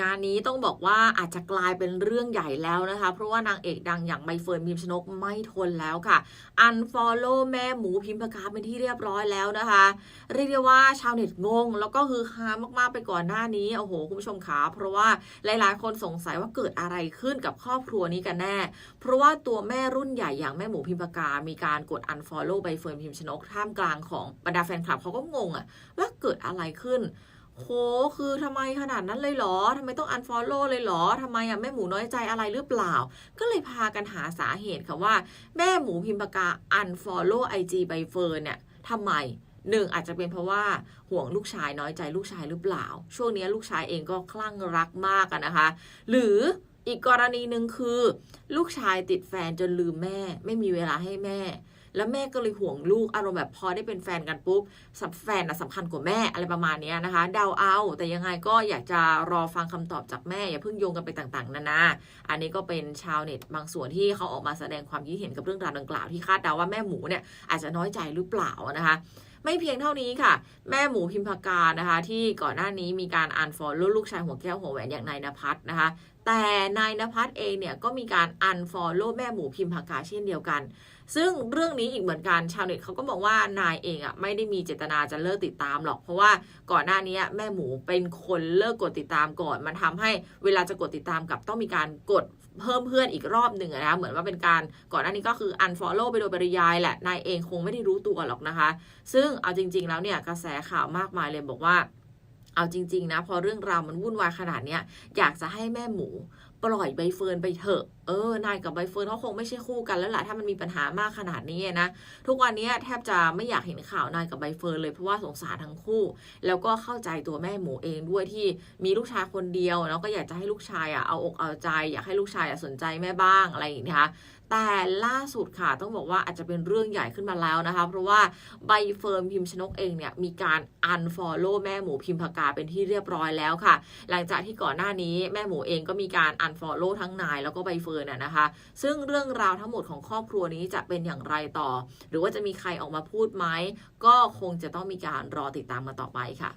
งานนี้ต้องบอกว่าอาจจะกลายเป็นเรื่องใหญ่แล้วนะคะ เพราะว่านางเอกดังอย่างใบเฟิร์นพิมชนกไม่ทนแล้วค่ะอันฟอลโล่แม่หมูพิมพ์ปากาเป็นที่เรียบร้อยแล้วนะคะ เรียกได้ว่าชาวเน็ตงง แล้วก็คือฮามากๆไปก่อนหน้านี้โอ้โหคุณผู้ชมขาเพราะว่าหลายๆ คนสงสัยว่าเกิดอะไรขึ้นกับครอบครัวนี้กันแน่ เพราะว่าตัวแม่รุ่นใหญ่อย่างแม่หมูพิมพ์ปากา มีการกด unfollow ใบเฟิร์นพิมชนกท่ามกลางของบรรดาแฟนคลับเขาก็งงอะว่าเกิดอะไรขึ้น โหคือทำไมขนาดนั้นเลยเหรอทำไมต้อง unfollow เลยเหรอทำไมอะแม่หมูน้อยใจอะไรหรือเปล่า ก็เลยพากันหาสาเหตุค่ะว่า แม่หมูพิมปากา unfollow IG ใบเฟิร์นเนี่ยทำไมหนึ่งอาจจะเป็นเพราะว่าห่วงลูกชายน้อยใจลูกชายหรือเปล่า ช่วงนี้ลูกชายเองก็คลั่งรักมากนะคะ หรืออีกกรณีหนึ่งคือ ลูกชายติดแฟนจนลืมแม่ ไม่มีเวลาให้แม่ แล้วแม่ก็เลยห่วงลูกอารมณ์แบบพอได้เป็นแฟนกันปุ๊บสัแฟนนะสำคัญกว่าแม่อะไรประมาณนี้นะคะ เดาเอา แต่ยังไงก็อยากจะรอฟังคำตอบจากแม่ อย่าเพิ่งโยงกันไปต่างๆนานาอันนี้ก็เป็นชาวเน็ตบางส่วนที่เขาออกมาแสดงความคิดเห็นกับเรื่องราวดังกล่าวที่คาดเดาว่าแม่หมูเนี่ยอาจจะน้อยใจหรือเปล่านะคะ ไม่เพียงเท่านี้ค่ะ แม่หมูพิมพากานะคะ ที่ก่อนหน้านี้มีการอ่านฟอลลูลูกชายหัวแก้วหัวแหวนอย่างนายนภัสนะคะ แต่นายนภัสเองเนี่ยก็มีการอันฟอลโล่แม่หมูพิมพากาเช่นเดียวกัน ซึ่งเรื่องนี้อีกเหมือนกันชาวเน็ตเขาก็บอกว่านายเองอะไม่ได้มีเจตนาจะเลิกติดตามหรอก เพราะว่าก่อนหน้านี้แม่หมูเป็นคนเลิกกดติดตามก่อน มันทำให้เวลาจะกดติดตามกับต้องมีการกดเพิ่มเพื่อนอีกรอบหนึ่งอะนะเหมือนว่าเป็นการก่อนหน้านี้ก็คือ unfollow ไปโดยปริยายแหละนายเองคงไม่ได้รู้ตัวหรอกนะคะ ซึ่งเอาจริง ๆ แล้วเนี่ยกระแสข่าวมากมายเลยบอกว่าเอาจริง ๆ นะ พอเรื่องราวมันวุ่นวายขนาดเนี้ยอยากจะให้แม่หมู ปล่อยใบเฟิร์นไปเถอะ เออนายกับใบเฟิร์นเขาคงไม่ใช่คู่กันแล้วแหละถ้ามันมีปัญหามากขนาดนี้นะ ทุกวันนี้แทบจะไม่อยากเห็นข่าวนายกับใบเฟิร์นเลยเพราะว่าสงสารทั้งคู่ แล้วก็เข้าใจตัวแม่หมูเองด้วยที่มีลูกชายคนเดียวแล้วก็อยากจะให้ลูกชายอะเอาอกเอาใจ อยากให้ลูกชายอะสนใจแม่บ้างอะไรอย่างเงี้นะคะแต่ล่าสุดค่ะต้องบอกว่าอาจจะเป็นเรื่องใหญ่ขึ้นมาแล้วนะคะ เพราะว่าใบเฟิร์นพิมพ์ชนกเองเนี่ยมีการ unfollow แม่หมูพิมพากาเป็นที่เรียบร้อยแล้วค่ะ หลังจากที่ก่อนหน้านี้แม่หมูเองก็มีการ unfollow ทั้งนายแล้วก็ใบเฟิร์นน่ะนะคะ ซึ่งเรื่องราวทั้งหมดของครอบครัวนี้จะเป็นอย่างไรต่อ หรือว่าจะมีใครออกมาพูดไหม ก็คงจะต้องมีการรอติดตามมาต่อไปค่ะ